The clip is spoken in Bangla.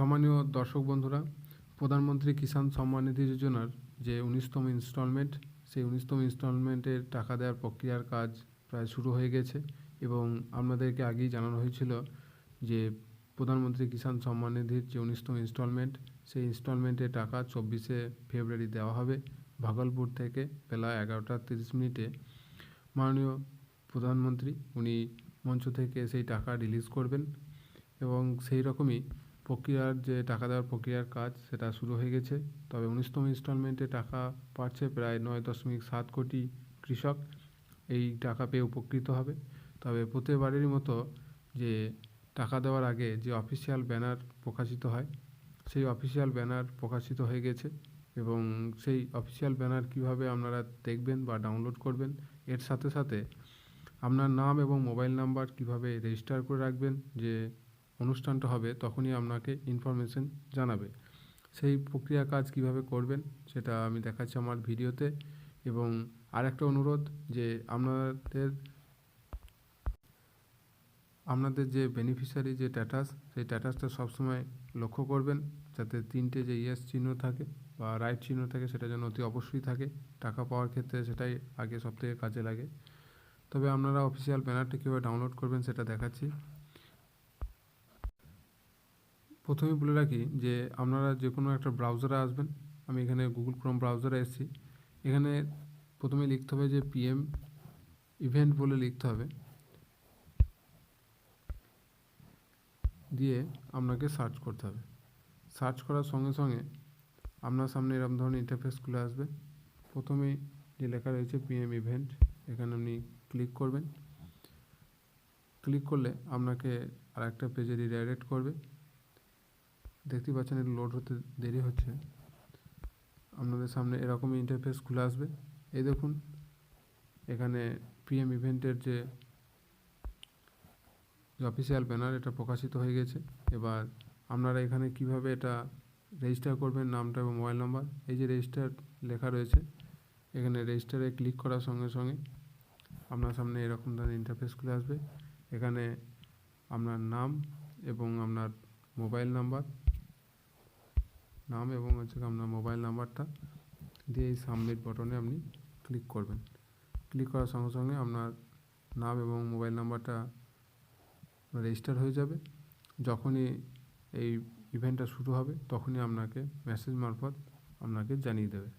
সম্মানীয় দর্শক বন্ধুরা, প্রধানমন্ত্রী কিষাণ সম্মান নিধি যোজনার যে উনিশতম ইনস্টলমেন্ট সেই উনিশতম ইনস্টলমেন্টের টাকা দেওয়ার প্রক্রিয়ার কাজ প্রায় শুরু হয়ে গেছে এবং আপনাদেরকে আগেই জানানো হয়েছিল যে প্রধানমন্ত্রী কিষাণ সম্মান নিধির যে উনিশতম ইনস্টলমেন্ট সেই ইনস্টলমেন্টের টাকা চব্বিশে ফেব্রুয়ারি দেওয়া হবে ভাগলপুর থেকে বেলা এগারোটা তিরিশ মিনিটে। মাননীয় প্রধানমন্ত্রী, উনি মঞ্চ থেকে সেই টাকা রিলিজ করবেন এবং সেই রকমই প্রক্রিয়ার যে টাকা দেওয়ার প্রক্রিয়ার কাজ, সেটা শুরু হয়ে গেছে। তবে উনিশতম ইনস্টলমেন্টে টাকা পাচ্ছে প্রায় নয় দশমিক সাত কোটি কৃষক। এই টাকা পেয়ে উপকৃত হবে। তবে প্রতিবারেরই মতো যে টাকা দেওয়ার আগে যে অফিসিয়াল ব্যানার প্রকাশিত হয়, সেই অফিসিয়াল ব্যানার প্রকাশিত হয়ে গেছে এবং সেই অফিসিয়াল ব্যানার কীভাবে আপনারা দেখবেন বা ডাউনলোড করবেন, এর সাথে সাথে আপনার নাম এবং মোবাইল নাম্বার কীভাবে রেজিস্টার করে রাখবেন, যে অনুষ্ঠানটা হবে, তখনই আপনাকে ইনফরমেশন জানাবে। সেই প্রক্রিয়া কাজ কীভাবে করবেন, সেটা আমি দেখাচ্ছি আমার ভিডিওতে। এবং আরেকটা অনুরোধ যে আপনাদের আপনাদের যে বেনিফিশিয়ারি যে স্ট্যাটাস সেই স্ট্যাটাসটা সবসময় লক্ষ্য করবেন, যাতে তিনটে যে ইয়েস চিহ্ন থাকে বা রাইট চিহ্ন থাকে, সেটা যেন অতি অবশ্যই থাকে। টাকা পাওয়ার ক্ষেত্রে সেটাই আগে সবথেকে কাজে লাগে। তবে আপনারা অফিসিয়াল ব্যানারটি কীভাবে ডাউনলোড করবেন, সেটা দেখাচ্ছি। প্রথমে বলে রাখি যে আপনারা যে কোনো একটা ব্রাউজারে আসবেন। আমি এখানে গুগল ক্রোম ব্রাউজারে এসেছি। এখানে প্রথমে লিখতে হবে যে পিএম ইভেন্ট বলে লিখতে হবে। দিয়ে আপনাকে সার্চ করতে হবে। সার্চ করার সঙ্গে সঙ্গে আপনার সামনে এরকম ধরনের ইন্টারফেস খুলে আসবে। প্রথমেই যে লেখা রয়েছে পিএম ইভেন্ট এখানে আপনি ক্লিক করবেন। ক্লিক করলে আপনাকে আর একটা পেজে রিডাইরেক্ট করবে। দেখতেই পাচ্ছেন এটা লোড হতে দেরি হচ্ছে। আপনাদের সামনে এরকমই ইন্টারফেস খুলে আসবে। এই দেখুন, এখানে পিএম ইভেন্টের যে অফিসিয়াল ব্যানার এটা প্রকাশিত হয়ে গেছে। এবার আপনারা এখানে কীভাবে এটা রেজিস্টার করবেন, নামটা এবং মোবাইল নাম্বার এই যে রেজিস্টার লেখা রয়েছে, এখানে রেজিস্টারে ক্লিক করার সঙ্গে সঙ্গে আপনার সামনে এরকম ধরনের ইন্টারফেস খুলে আসবে। এখানে আপনার নাম এবং আপনার মোবাইল নাম্বার নাম এবং হচ্ছে আপনার মোবাইল নাম্বারটা দিয়ে এই সাবমিট বটনে আপনি ক্লিক করবেন। ক্লিক করার সঙ্গে সঙ্গে আপনার নাম এবং মোবাইল নাম্বারটা রেজিস্টার হয়ে যাবে। যখনই এই ইভেন্টটা শুরু হবে, তখনই আপনাকে মেসেজ মারফত আপনাকে জানিয়ে দেবে।